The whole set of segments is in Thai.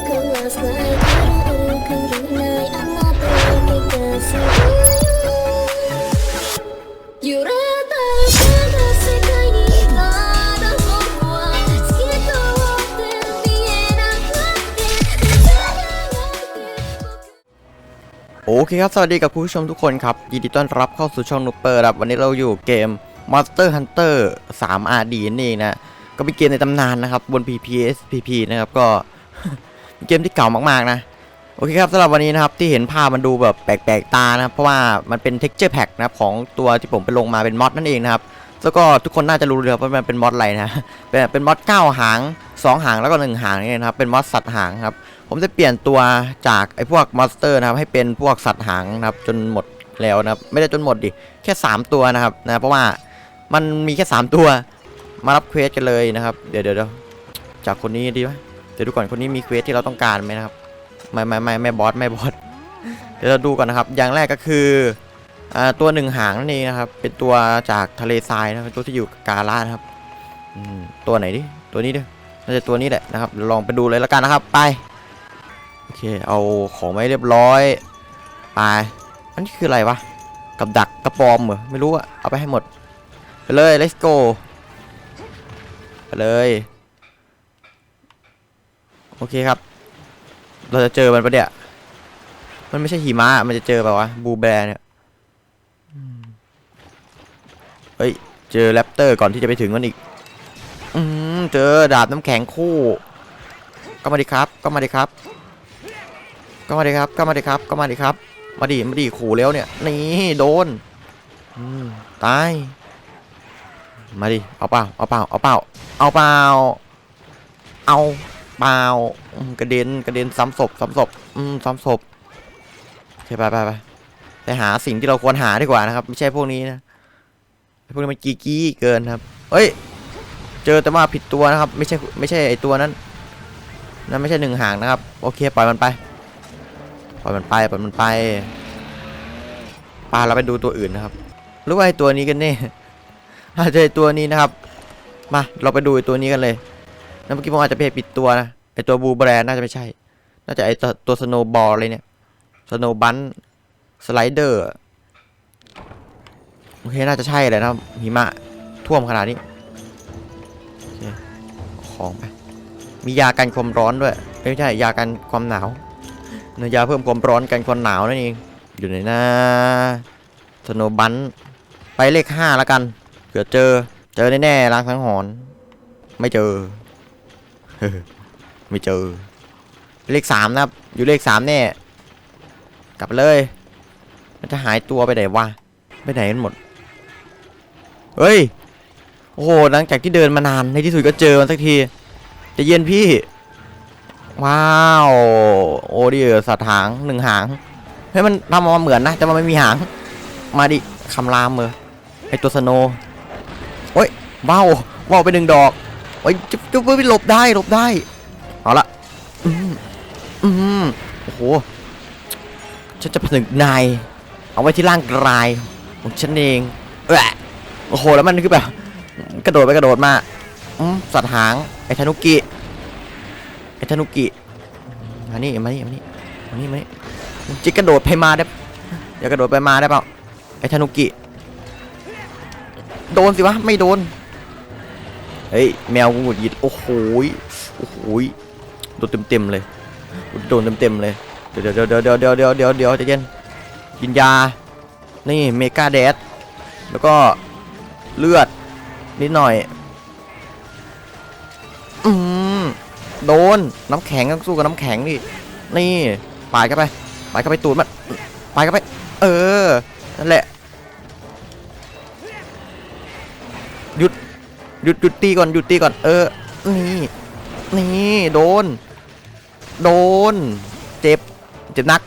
โอเคครับ สวัสดีกับผู้ชมทุกคนครับ ยินดีต้อนรับเข้าสู่ช่องนูเปอร์ครับ วันนี้เราอยู่เกม Monster Hunter 3 RD นั่นเองนะ ก็เป็นเกมในตำนานนะครับ บน PPS PP นะครับ ก็ เกมที่เก่ามากๆนะโอเคครับสำหรับวันนี้นะครับที่เห็นภาพมันดูแบบแปลกๆตานะครับเพราะว่ามันเป็น texture pack นะครับของตัวที่ผมไปลงมาเป็นมอดนั่นเองนะครับแล้วก็ทุกคนน่าจะรู้เลยว่ามันเป็นมอดอะไรนะเป็นเป็นมอด9หาง2หางแล้วก็1หางนี่นะครับเป็นมอดสัตว์หางครับผมจะเปลี่ยนตัวจากไอ้พวกมอนสเตอร์นะครับให้เป็นพวกสัตว์หางนะครับจนหมดแล้วนะครับไม่ได้จนหมดดิแค่ 3 ตัวนะครับนะเพราะว่ามันมีแค่ 3 ตัวมารับเควสกันเลยนะครับ เดี๋ยวเดี๋ยวเดี๋ยวจากคนนี้ดีไหม เดี๋ยวดูก่อนคนนี้มีเควสที่เราต้องการไหมนะครับ ไม่ไม่ไม่ไม่บอสไม่บอสเดี๋ยวเราดูก่อนนะครับ อย่างแรกก็คืออตัวหนึ่งหางนั่นเองนะครับ เป็นตัวจากทะเลทรายนะเป็นตัวที่อยู่กาลานะครับตัวไหนดิตัวนี้ดิน่าจะตัวนี้แหละนะครับลองไปดูเลยแล้วกันนะครับ ไปโอเคเอาของไม่เรียบร้อยไปอันนี้คืออะไรวะกับดักกระปอมเหรอไม่รู้อะเอาไปให้หมดไปเลย let's go ไปเลย โอเคครับ เราจะเจอมันปะเนี่ย มันไม่ใช่หิมะ มันจะเจอแบบวะบูแบร์เนี่ยอืมเฮ้ย เจอแรปเตอร์ก่อนที่จะไปถึงมันอีก อืมเจอดาบน้ำแข็งคู่ ก็มาดิครับ ก็มาดิครับ ก็มาดิครับ ก็มาดิครับ ก็มาดิครับ มาดิ มาดิขู่แล้วเนี่ย นี่โดน อืมตาย มาดิ เอาเปล่า เอาเปล่า เอาเปล่า เอาเปล่า เอา เปล่ากระเด็นกระเด็นซ้ำศพซ้ำศพอืมซ้ำศพโอเคไปไปไปไปหาสิ่งที่เราควรหาดีกว่านะครับ ไม่ใช่พวกนี้นะพวกนี้มันกีกี้เกินครับเฮ้ย เจอแต่ว่าผิดตัวนะครับ ไม่ใช่ไม่ใช่ไอตัวนั้นนั่นไม่ใช่หนึ่งหางนะครับ โอเคปล่อยมันไปปล่อยมันไปปล่อยมันไปปลาเราไปดูตัวอื่นนะครับหรือว่าไอตัวนี้กันแน่อาจจะไอตัวนี้นะครับ มาเราไปดูไอตัวนี้กันเลยแล้วเมื่อกี้ผมอาจจะไปปิดตัวนะ ไอตัวบูแบรนน่าจะไม่ใช่ น่าจะไอตัวตัวสโนบอลเลยเนี่ย สโนบันสไลเดอร์ โอเค น่าจะใช่เลยนะหิมะท่วมขนาดนี้ ของไป มียากันความร้อนด้วย ไม่ใช่ ยากันความหนาวเนื้อยาเพิ่มความร้อนกันความหนาวนั่นเอง อยู่ไหนนะสโนบันไปเลขห้าแล้วกันเผื่อเจอ เจอแน่ๆล้างสังหรณ์ไม่เจอ ไม่เจอ เลขสามนะครับ อยู่เลขสามแน่ กลับเลย มันจะหายตัวไปไหนวะ ไปไหนกันหมด เฮ้ย โอ้โห หลังจากที่เดินมานาน ในที่สุดก็เจอมันสักที จะเย็นพี่ ว้าว โอ้ดิเออสัตว์หางหนึ่งหาง เฮ้ย มันทำมาเหมือนนะ แต่มันไม่มีหาง มาดิคำรามเออไอตัวสโนโอ้ยว้าวว้าวไปหนึ่งดอกโอ้ยจุ๊บจุ๊บไปหลบได้ หลบได้ อืมอืมโอ้โห ฉันจะผนึกนาย เอาไว้ที่ร่างกายของฉันเองเออโอ้โห แล้วมันคือแบบ กระโดดไปกระโดดมาอืมสัตว์หาง ไอ้ธนุกิไอ้ธนุกิมานี่มานี่มานี่มานี่มานี่จะกระโดดไปมาได้อย่ากระโดดไปมาได้เปล่าไอ้ธนุกิ โดนสิวะ ไม่โดน เฮ้ย แมวกูหงุดหงิด โอ้โหโอ้โห โดนเต็มๆเลยโดนเต็มๆเลยเดี๋ยวเดี๋ยวเดี๋ยวเดี๋ยวเดี๋ยวเดี๋ยวเดี๋ยวเดี๋ยวใจเย็นกินยา นี่เมกาเดสแล้วก็เลือดนิดหน่อย อืมโดนน้ำแข็งต้องสู้กับน้ำแข็งนี่นี่ปาดเข้าไปปาดเข้าไปตูดมันปาดเข้าไป เออนั่นแหละหยุดหยุดหยุดตีก่อนหยุดตีก่อน เออ นี่ นี่ โดน โดน เจ็บ เจ็บหนัก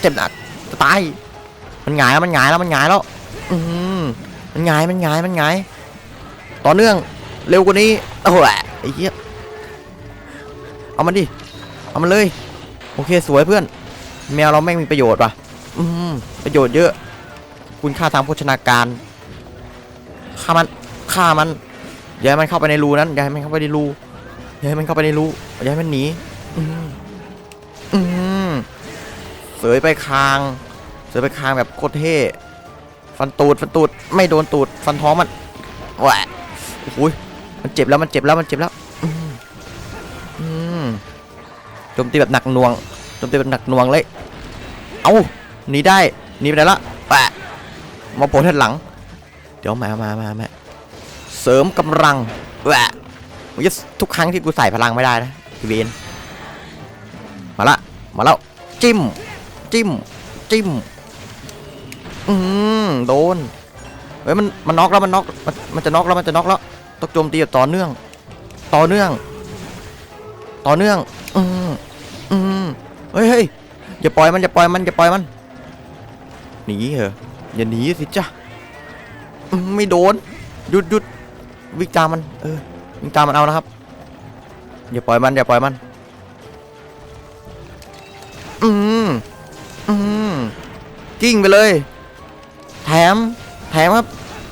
เจ็บหนักจะตาย มันหงายแล้วมันหงายแล้วมันหงายแล้ว อืมมันหงายมันหงายมันหงาย ต่อเนื่อง เร็วกว่านี้ โอ้โหไอ้เหี้ย เอามันดิ เอามันเลย โอเคสวยเพื่อน แมวเราแม่งมีประโยชน์ว่ะ อืมประโยชน์เยอะ คุณค่าทางโภชนาการ ฆ่ามัน ฆ่ามัน อย่าให้มันเข้าไปในรูนั้น อย่าให้มันเข้าไปในรูอย่าให้มันเข้าไปในรูอย่าให้มันหนี อืมเสยไปคาง เสยไปคางแบบโคตรเท่ ฟันตูด ฟันตูด ไม่โดนตูด ฟันท้องมันแหวะโอ้ยมันเจ็บแล้วมันเจ็บแล้วมันเจ็บแล้วอืมโจมตีแบบหนักหน่วงโจมตีแบบหนักหน่วงเลย เอาหนีได้หนีไปไหนละแปะมาโผล่ด้านหลัง เดี๋ยวมามามามาเสริมกำลังแหวะมันจะทุกครั้งที่กูใส่พลังไม่ได้นะพี่เวน มาละ มาแล้ว จิ้ม จิ้ม จิ้ม อืมโดน เฮ้ย มัน มันน็อกแล้ว มันน็อกมันมันจะน็อกแล้ว มันจะน็อกแล้ว ต้องโจมตีแบบต่อเนื่อง ต่อเนื่อง ต่อเนื่อง อืมอืมเฮ้ยเฮ้ยอย่าปล่อยมัน อย่าปล่อยมัน อย่าปล่อยมัน หนีเหรอ อย่าหนีสิจ้ะไม่โดน หยุดหยุดวิ่งตามมัน เออ วิ่งตามมันเอานะครับ อย่าปล่อยมัน อย่าปล่อยมัน อืมกิ้งไปเลย แถม แถมครับ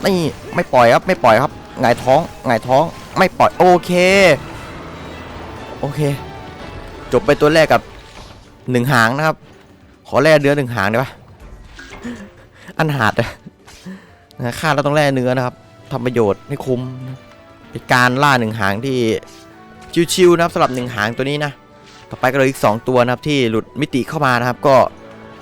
นี่ ไม่ปล่อยครับ ไม่ปล่อยครับ หงายท้อง หงายท้อง ไม่ปล่อย โอเค โอเค จบไปตัวแรกกับหนึ่งหางนะครับ ขอแล่เนื้อหนึ่งหางได้ปะอันหาดนะฆ่าเราต้องแล่เนื้อนะครับทำประโยชน์ให้คุ้มเป็นการล่าหนึ่งหางที่ชิวๆนะครับสำหรับหนึ่งหางตัวนี้นะ ต่อไปก็เลยอีก 2 ตัวนะครับที่หลุดมิติเข้ามานะครับ ก็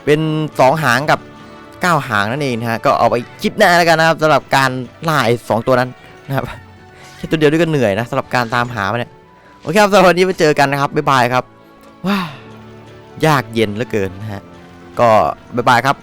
เป็น 2 หางกับ 9 หางนั่นเองนะฮะก็เอาไปคลิปหน้าแล้วกันนะครับสำหรับการล่าไอ้สองตัวนั้นนะครับแค่ตัวเดียวด้วยก็เหนื่อยนะสำหรับการตามหามันเนี่ยโอเคครับสำหรับวันนี้ไปเจอกันนะครับบ๊ายบายครับว้ายากเย็นเหลือเกินนะฮะก็บ๊ายบายครับ